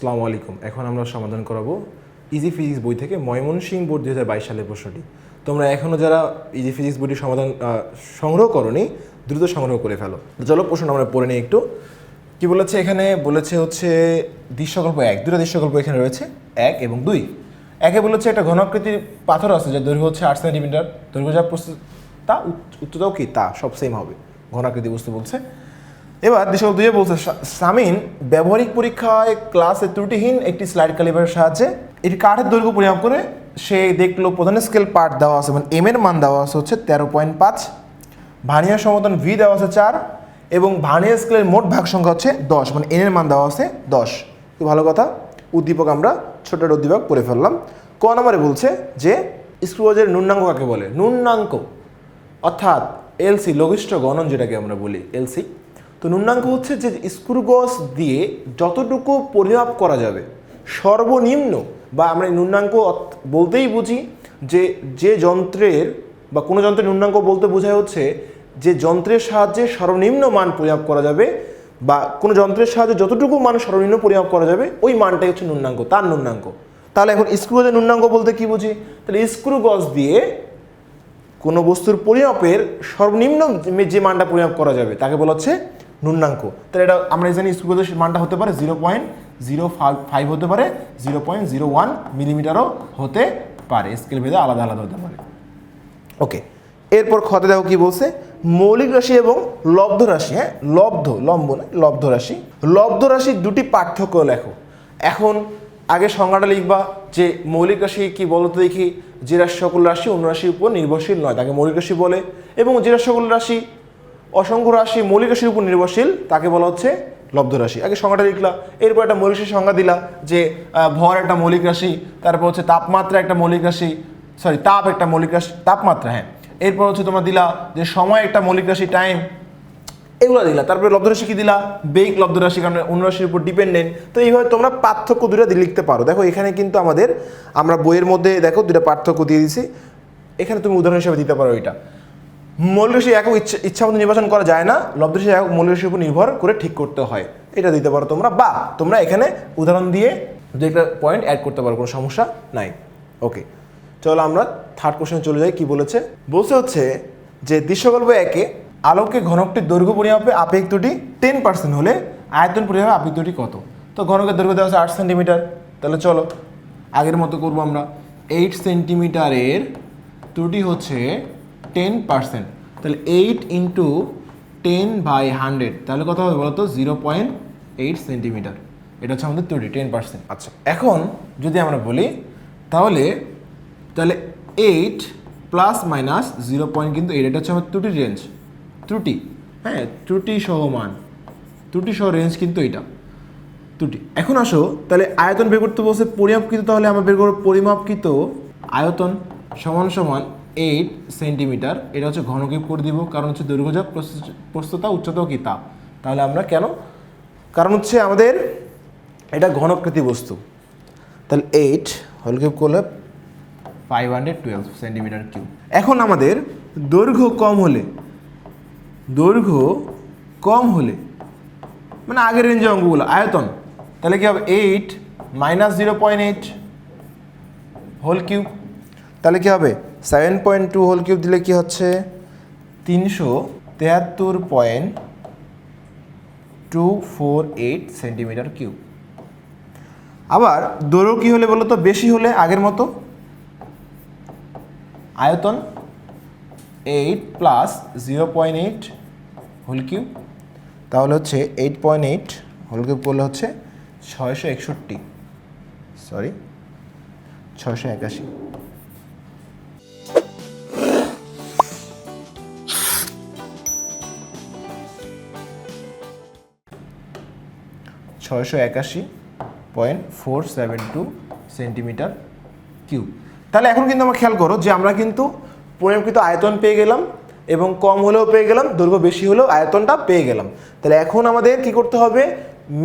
আসসালামু আলাইকুম। এখন আমরা সমাধান করাবো ইজি ফিজিক্স বই থেকে ময়মনসিংহ বোর্ড দুই হাজার সালের প্রশ্নটি। তোমরা এখনও যারা ইজি ফিজিক্স বইটির সমাধান সংগ্রহ করনি, দ্রুত সংগ্রহ করে ফেলো। চলো প্রশ্নটা আমরা পড়ে নিই একটু। কি বলেছে এখানে? বলেছে হচ্ছে দৃশ্যকল্প এক। দুটো দৃশ্যকল্প এখানে রয়েছে। এক এবং দুই। একে বলেছে একটা ঘনাকৃতির পাথর আছে, যার দৈর্ঘ্য হচ্ছে আট সেন্টিমিটার। দৈর্ঘ্য যা প্রস্তুত তা উচ্চ- উচ্চতাও কি? তা, সব সেম হবে। ঘনাকৃতি বস্তু বলছে। এবার দৃশ্যকল্প দুইয়ে বলছে সামিন ব্যবহারিক পরীক্ষায় ক্লাসে ত্রুটিহীন একটি স্লাইড ক্যালিবারের সাহায্যে এটি কাঠের দৈর্ঘ্য পরিমাপ করে সে দেখল প্রধান স্কেল পার্ট দেওয়া আছে মানে এম এর মান দেওয়া আছে হচ্ছে তেরো পয়েন্ট পাঁচ ভানিয়া সমতন ভি দেওয়া আছে চার এবং ভানিয়া স্কেলের মোট ভাগ সংখ্যা হচ্ছে দশ মানে এন এর মান দেওয়া আছে দশ। খুব ভালো কথা? উদ্দীপক আমরা ছোট একটা উদ্দীপক পড়ে ফেললাম। ক নম্বরে বলছে যে স্ক্রুবাজের ন্যূনাঙ্ক কাকে বলে? ন্যূনাঙ্ক। অর্থাৎ এলসি লঘিষ্ঠ গণন যেটাকে আমরা বলি এলসি তো ন্যূনাঙ্ক হচ্ছে যে স্ক্রুগজ দিয়ে যতটুকু পরিমাপ করা যাবে, সর্বনিম্ন বা আমরা অর্থ- বলতেই বুঝি যে যে যন্ত্রের বা কোনো যন্ত্রের ন্যূনাঙ্ক বলতে বোঝায় হচ্ছে যে যন্ত্রের সাহায্যে সর্বনিম্ন মান পরিমাপ করা যাবে বা কোনো যন্ত্রের সাহায্যে যতটুকু মান সর্বনিম্ন পরিমাপ করা যাবে, ওই মানটাই হচ্ছে ন্যূনাঙ্ক, তার ন্যূনাঙ্ক। তাহলে এখন স্ক্রুগজের ন্যূনাঙ্ক বলতে কি বুঝি? তাহলে স্ক্রুগজ দিয়ে কোনো বস্তুর পরিমাপের সর্বনিম্ন যে মানটা পরিমাপ করা যাবে, তাকে বলা হচ্ছে ন্যূনাঙ্ক তাহলে এটা আমরা জানি স্ক্রুগজের মানটা হতে পারে জিরো পয়েন্ট জিরো ফাইভ হতে পারে জিরো পয়েন্ট জিরো ওয়ান মিলিমিটারও হতে পারে। স্কেল ভেদে আলাদা আলাদা হতে পারে। ওকে এরপর খতে দেখো কি বলছে? মৌলিক রাশি এবং লব্ধ রাশি হ্যাঁ? লব্ধ, লম্ব না, লব্ধ রাশি। লব্ধ রাশির দুটি পার্থক্য লেখো। এখন আগে সংজ্ঞাটা লিখবা যে মৌলিক রাশি কি বলতো দেখি? যে রাশি সকল রাশি অন্য রাশির উপর নির্ভরশীল নয়, তাকে মৌলিক রাশি বলে। এবং যে সকল রাশি অসংখ্য রাশি মৌলিক রাশির উপর নির্ভরশীল, তাকে বলা হচ্ছে লব্ধ রাশি। আগে সংজ্ঞাটা লিখলা, এরপর একটা মৌলিক রাশির সংজ্ঞা দিলা যে ভর একটা মৌলিক রাশি, তারপর হচ্ছে তাপমাত্রা একটা মৌলিক রাশি সরি তাপ একটা মৌলিক রাশি, তাপমাত্রা হ্যাঁ। এরপর হচ্ছে তোমরা দিলা যে, সময় একটা মৌলিক রাশি টাইম এগুলো দিলা। তারপরে লব্ধরাশি কি দিলা? বেগ লব্ধ রাশি, কারণ অন্য রাশির উপর ডিপেন্ডেন্ট তো এইভাবে তোমরা পার্থক্য দুটো লিখতে পারো। দেখো, এখানে কিন্তু আমাদের, আমরা বইয়ের মধ্যে, দেখো দুটো পার্থক্য দিয়ে দিছি। এখানে তুমি উদাহরণ হিসেবে দিতে পারো এটা মৌলিক রাশি একক ইচ্ছা মতো নির্বাচন করা যায় না। লব্ধরাশি একক মৌলিক রাশির উপর নির্ভর করে ঠিক করতে হয়। এটা দিতে পারো তোমরা। বা তোমরা এখানে উদাহরণ দিয়ে দু একটা পয়েন্ট অ্যাড করতে পারো, কোনো সমস্যা নাই। ওকে চলো আমরা থার্ড কোশ্চেনে চলে যাই, কি বলেছে? বলছে হচ্ছে যে দৃশ্যকল্প একে আলোকে ঘনকটির দৈর্ঘ্য পরিমাপে আপেক দুটি টেন পার্সেন্ট হলে আয়তন পরিমাপে আপেক দুটি কত? তো ঘনকের দৈর্ঘ্য দেওয়া আছে আট সেন্টিমিটার তাহলে চলো, আগের মতো করব আমরা। এইট সেন্টিমিটারের ত্রুটি হচ্ছে টেন পার্সেন্ট তাহলে eight into ten by hundred তাহলে কত হবে বলতো? জিরো পয়েন্ট এইট সেন্টিমিটার এটা হচ্ছে আমাদের ত্রুটি টেন পার্সেন্ট আচ্ছা। এখন যদি আমরা বলি তাহলে তাহলে eight plus minus zero point কিন্তু এইট এটা হচ্ছে আমার ত্রুটির রেঞ্জ ত্রুটি। হ্যাঁ ত্রুটি সহ মান। ত্রুটি সহ রেঞ্জ কিন্তু এটা ত্রুটি। এখন আসো তাহলে আয়তন বের করতে বলছে পরিমাপকৃত তাহলে আমরা বের করব পরিমাপকৃত আয়তন সমান সমান এইট সেন্টিমিটার। এটা হচ্ছে ঘনকিপ করে দিব, কারণ হচ্ছে দৈর্ঘ্য প্রস্তুতা উচ্চতাও কি তা তাহলে আমরা কেন? কারণ হচ্ছে আমাদের এটা ঘনকৃতি বস্তু। তাহলে এইট হলকিপ করলে five hundred twelve centimetre cube এখন আমাদের দৈর্ঘ্য কম হলে, দৈর্ঘ্য কম হলে মানে আগের রেঞ্জে অঙ্কগুলো, আয়তন, তাহলে কি হবে? Eight minus zero point eight whole cube তাহলে কি হবে? Seven point two whole cube দিলে কি হচ্ছে? তিনশো তেহাত্তর point two four eight centimetre cube আবার দৈর্ঘ্য কী হলে বলো তো বেশি হলে আগের মতো? আয়তন eight plus zero point eight whole cube তাহলে হচ্ছে eight point eight whole cube করলে হচ্ছে ছয়শো একষট্টি। সরি ছয়শো একাশি। ছয়শো একাশি point four seven two centimetre cube. তাহলে এখন কিন্তু আমরা খেয়াল করো যে আমরা কিন্তু পরিমাপকৃত আয়তন পেয়ে গেলাম এবং কম হলেও পেয়ে গেলাম, দৈর্ঘ্য বেশি হলেও আয়তনটা পেয়ে গেলাম। তাহলে এখন আমাদের কি করতে হবে?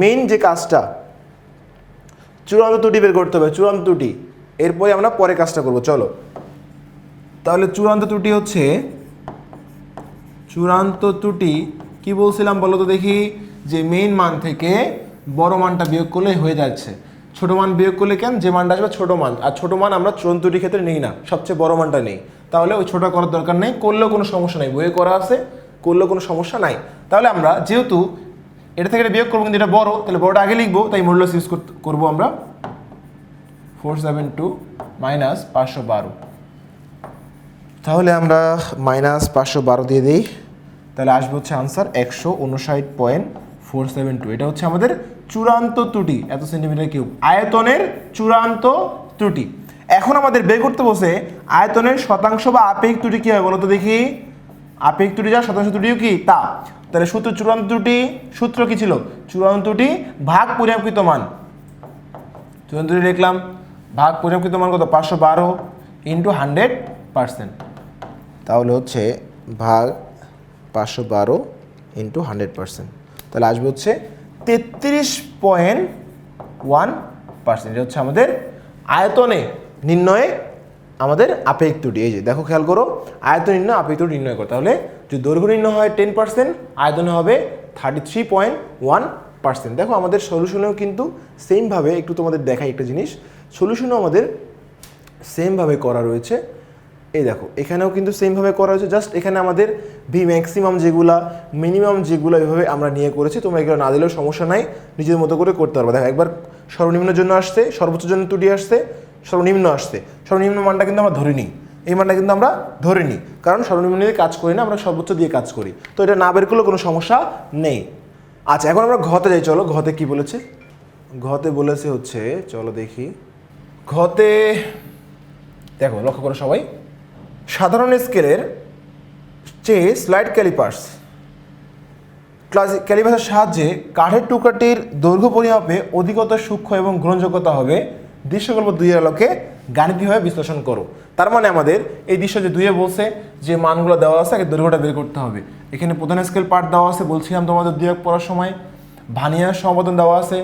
মেইন যে কাজটা, চূড়ান্ত ত্রুটি বের করতে হবে, চূড়ান্ত ত্রুটি। এরপরে আমরা পরে কাজটা করব, চলো। তাহলে চূড়ান্ত ত্রুটি হচ্ছে, চূড়ান্ত ত্রুটি কি বলছিলাম বলো তো দেখি? যে মেইন মান থেকে বড় মানটা বিয়োগ করলে হয়ে যাচ্ছে। ছোট মান বিয়োগ করলে কেন? যে মানটা আসবে ছোট মান। আর ছোট মান আমরা চূড়ান্ত ত্রুটির ক্ষেত্রে নিই না। সবচেয়ে বড় মানটা নেই। তাহলে ওই ছোট করার দরকার নেই। করলেও কোনো সমস্যা নেই। বইয়ে করা আছে করলেও কোনো সমস্যা নাই। তাহলে আমরা যেহেতু এটা থেকে এটা বিয়োগ করব কিন্তু এটা বড় তাহলে বড়টা আগে লিখব তাই মডুলাস ইউজ করব আমরা ফোর সেভেন টু মাইনাস পাঁচশো বারো। তাহলে আমরা মাইনাস পাঁচশো বারো দিয়ে দিই। তাহলে আসবে হচ্ছে আনসার একশো উনষাট পয়েন্ট ফোর সেভেন টু এটা হচ্ছে আমাদের চূড়ান্ত ত্রুটি, এত সেন্টিমিটার কিউব আয়তনের চূড়ান্ত ত্রুটি। এখন আমাদের বের করতে বসে আয়তনের শতাংশ বা আপেক্ষিক ত্রুটি কী হয় বলো তো দেখি? আপেক্ষিক ত্রুটি যা শতাংশ ত্রুটিও কি? তা। তাহলে সূত্র চূড়ান্ত ত্রুটি, সূত্র কি ছিল? চূড়ান্ত ত্রুটি, ভাগ পরিমাপকৃত মান। চূড়ান্ত ত্রুটি লিখলাম, ভাগ পরিমাপকৃত মান কত? পাঁচশো বারো ইন্টু হান্ড্রেড পার্সেন্ট তাহলে হচ্ছে ভাগ পাঁচশো বারো ইন্টু হান্ড্রেড পার্সেন্ট তাহলে আসবে হচ্ছে তেত্রিশ পয়েন্ট ওয়ান পার্সেন্ট। এটা হচ্ছে আমাদের আয়তনে নির্ণয়ে আমাদের আপেক্ষিক ত্রুটি এই যে, দেখো, খেয়াল করো, আয়তন নির্ণয় আপেক্ষিক ত্রুটি নির্ণয় করো। তাহলে যদি দৈর্ঘ্য নির্ণয় হয় টেন পার্সেন্ট আয়তনে হবে thirty three point one percent দেখো, আমাদের সলিউশনেও কিন্তু সেমভাবে একটু তোমাদের দেখাই একটা জিনিস। সলিউশনও আমাদের সেমভাবে করা রয়েছে। এই দেখো, এখানেও কিন্তু সেমভাবে করা হয়েছে জাস্ট এখানে আমাদের ভি ম্যাক্সিমাম যেগুলা মিনিমাম যেগুলো এইভাবে আমরা নিয়ে করেছি, তোমরা এগুলো না দিলেও সমস্যা নাই, নিজের মতো করে করতে পারবে। দেখো, একবার সর্বনিম্নের জন্য আসছে, সর্বোচ্চ জন্য ত্রুটি আসছে, সর্বনিম্ন আসছে। সর্বনিম্ন মানটা কিন্তু আমরা ধরে নিই। এই মানটা কিন্তু আমরা ধরে নিই। কারণ সর্বনিম্ন দিয়ে কাজ করি না, আমরা সর্বোচ্চ দিয়ে কাজ করি। তো এটা না বের করলে কোনো সমস্যা নেই। আচ্ছা এখন আমরা ঘতে যাই, চলো, ঘতে কি বলেছে? ঘতে বলেছে হচ্ছে, চলো দেখি। ঘতে, দেখো, লক্ষ্য করো সবাই। সাধারণ স্কেলের চেয়ে স্লাইড ক্যালিপার্স। ক্যালিপার্সের সাহায্যে কাঠের টুকরাটির দৈর্ঘ্য পরিমাপে অধিকতর সূক্ষ্ম এবং গ্রহণযোগ্যতা হবে। দৃশ্যকল্প দুইয়ের আলোকে গাণিতিকভাবে বিশ্লেষণ করো। তার মানে আমাদের এই দৃশ্য যে দুইয়ে বলছে, যে মানগুলো দেওয়া আছে, আগে দৈর্ঘ্যটা বের করতে হবে। এখানে প্রধান স্কেল পার্ট দেওয়া আছে বলছিলাম তোমাদের দুই পড়ার সময়। ভানিয়ার সমাধান দেওয়া আছে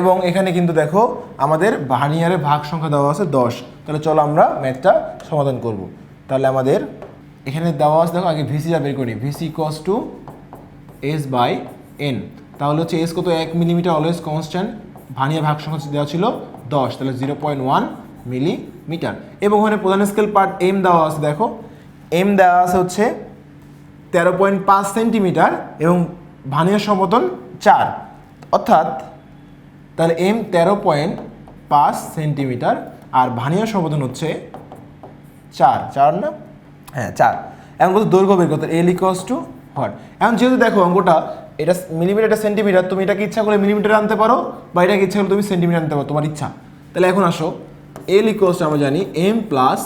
এবং এখানে কিন্তু দেখো আমাদের ভানিয়ারের ভাগ সংখ্যা দেওয়া আছে দশ। তাহলে চলো আমরা ম্যাথটা সমাধান করব। তাহলে আমাদের এখানে দেওয়া আছে, দেখো, আগে ভিসিটা বের করি। VC cos two S by N তাহলে হচ্ছে এস কত? এক মিলিমিটার অলওয়েজ কনস্ট্যান্ট ভানিয়া ভাগ সংখ্যা দেওয়া ছিল দশ। তাহলে জিরো পয়েন্ট ওয়ান মিলিমিটার। এবং ওখানে প্রধান স্কেল পার্ট এম দেওয়া আছে, দেখো। এম দেওয়া আছে হচ্ছে তেরো পয়েন্ট পাঁচ সেন্টিমিটার এবং ভানিয়ার সমতন চার। অর্থাৎ তাহলে এম তেরো পয়েন্ট পাঁচ সেন্টিমিটার আর ভানিয়ার সমতন হচ্ছে চার চার না? হ্যাঁ চার। এখন কত দৈর্ঘ্য বের করতে এল ইকস টু হট এখন যেহেতু দেখো অঙ্কটা, এটা মিলিমিটার এটা সেন্টিমিটার তুমি এটাকে ইচ্ছা করলে মিলিমিটার আনতে পারো, বা এটাকে ইচ্ছা করলে তুমি সেন্টিমিটার আনতে পারো, তোমার ইচ্ছা। তাহলে এখন আসো। এল ইকোয়াস আমরা জানি M plus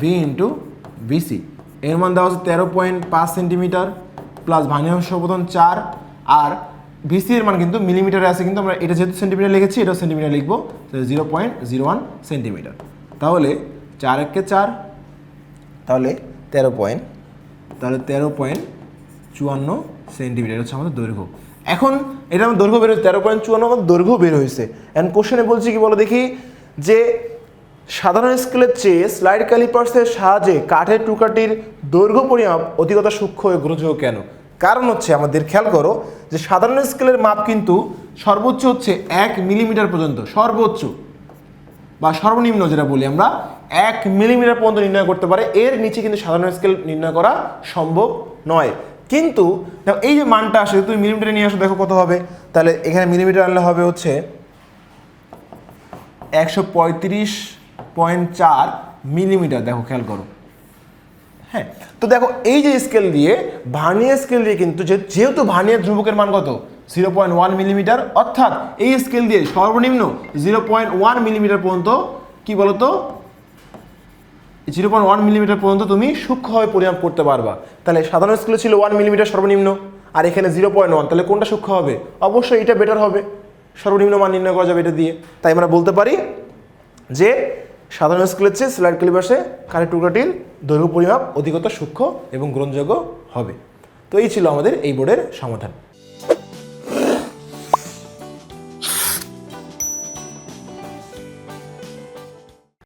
V into VC এর মান দেওয়া হচ্ছে তেরো পয়েন্ট পাঁচ সেন্টিমিটার প্লাস ভাঙিয়া সর্বতন চার। আর ভিসি এর মান কিন্তু মিলিমিটারে আছে, কিন্তু আমরা এটা যেহেতু সেন্টিমিটার লিখেছি, এটাও সেন্টিমিটার লিখব। Zero point zero one centimetre তাহলে চার একে চার? তাহলে তেরো পয়েন্ট। তাহলে তেরো পয়েন্ট চুয়ান্ন সেন্টিমিটার হচ্ছে আমাদের দৈর্ঘ্য। এখন এটা আমার দৈর্ঘ্য বের হয়েছে তেরো পয়েন্ট চুয়ান্ন আমার দৈর্ঘ্য বের হয়েছে। অ্যান্ড কোশ্চেনে বলছি কি বলো দেখি? যে সাধারণ স্কেলের চেয়ে স্লাইড ক্যালিপার্সের সাহায্যে কাঠের টুকরাটির দৈর্ঘ্য পরিমাপ অধিকতা সূক্ষ্ম হয়ে গ্রহযোগ্য কেন? কারণ হচ্ছে আমাদের খেয়াল করো যে সাধারণ স্কেলের মাপ কিন্তু সর্বোচ্চ হচ্ছে এক মিলিমিটার পর্যন্ত সর্বোচ্চ। বা সর্বনিম্ন যেটা বলি আমরা, এক মিলিমিটার পর্যন্ত নির্ণয় করতে পারে। এর নিচে কিন্তু সাধারণ স্কেল নির্ণয় করা সম্ভব নয়। কিন্তু এই যে মানটা আসে তুমি মিলিমিটারে নিয়ে আসো, দেখো কত হবে। তাহলে এখানে মিলিমিটার আনলে হবে হচ্ছে একশো পঁয়ত্রিশ পয়েন্ট চার মিলিমিটার, দেখো, খেয়াল করো। হ্যাঁ তো দেখো, এই যে স্কেল দিয়ে ভার্নিয়ার স্কেল দিয়ে কিন্তু যেহেতু ভার্নিয়ার ধ্রুবকের মান কত? জিরো পয়েন্ট ওয়ান মিলিমিটার অর্থাৎ এই স্কেল দিয়ে সর্বনিম্ন জিরো পয়েন্ট ওয়ান মিলিমিটার পর্যন্ত কি বলতো? জিরো পয়েন্ট ওয়ান মিলিমিটার পর্যন্ত তুমি সূক্ষ্মভাবে পরিমাপ করতে পারবা। তাহলে সাধারণ স্কেলে ছিল ওয়ান মিলিমিটার সর্বনিম্ন, আর এখানে জিরো পয়েন্ট ওয়ান তাহলে কোনটা সূক্ষ্ম হবে? অবশ্যই এটা বেটার হবে। সর্বনিম্ন মান নির্ণয় করা যাবে এটা দিয়ে। তাই আমরা বলতে পারি যে সাধারণ স্কেলের চেয়ে স্লাইড ক্যালিবাসে কারের টুকরাটির দৈর্ঘ্য পরিমাপ অধিকতর সূক্ষ্ম এবং গ্রহণযোগ্য হবে। তো এই ছিল আমাদের এই বোর্ডের সমাধান।